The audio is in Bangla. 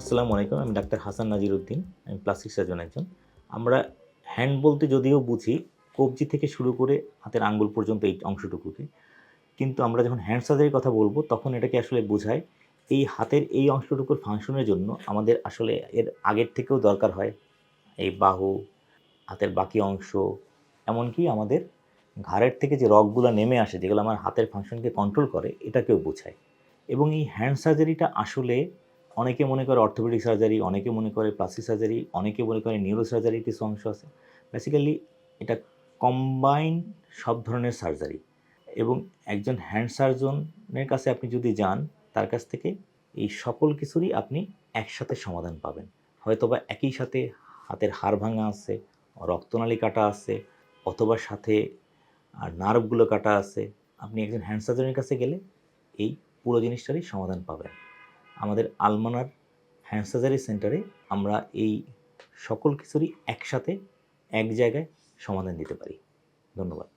আসসালামু আলাইকুম, আমি ডাক্তার হাসান নাজির উদ্দিন আমি প্লাস্টিক সার্জন একজন। আমরা হ্যান্ড বলতে যদিও বুঝি, কবজি থেকে শুরু করে হাতের আঙ্গুল পর্যন্ত এই অংশটুকুকে। কিন্তু আমরা যখন হ্যান্ড সার্জারির কথা বলব, তখন এটাকে আসলে বোঝায় এই হাতের এই অংশটুকুর ফাংশনের জন্য আমাদের আসলে এর আগের থেকেও দরকার হয় এই বাহু, হাতের বাকি অংশ, এমনকি আমাদের ঘাড়ের থেকে যে রগগুলো নেমে আসে, যেগুলো আমার হাতের ফাংশনকে কন্ট্রোল করে, এটাকেও বোঝায়। এবং এই হ্যান্ড সার্জারিটা আসলে অনেকে মনে করে অর্থোপেডিক সার্জারি অনেকে মনে করে প্লাস্টিক সার্জারি অনেকে মনে করে নিউরো সার্জারি কিছু অংশ আছে। বেসিক্যালি এটা কম্বাইন সব ধরনের সার্জারি এবং একজন হ্যান্ড সার্জনের কাছে আপনি যদি যান, তার কাছ থেকে এই সকল কিছুরই আপনি একসাথে সমাধান পাবেন। হয়তোবা একই সাথে হাতের হাড় ভাঙা আছে, রক্তনালী কাটা আছে, অথবা সাথে আর নার্ভগুলো কাটা আছে। আপনি একজন হ্যান্ড সার্জনের কাছে গেলে এই পুরো জিনিসটারই সমাধান পাবেন। আমাদের আলমানার হ্যান্ড সার্জারি সেন্টারে আমরা এই সকল কিছুরই একসাথে এক জায়গায় সমাধান দিতে পারি। ধন্যবাদ।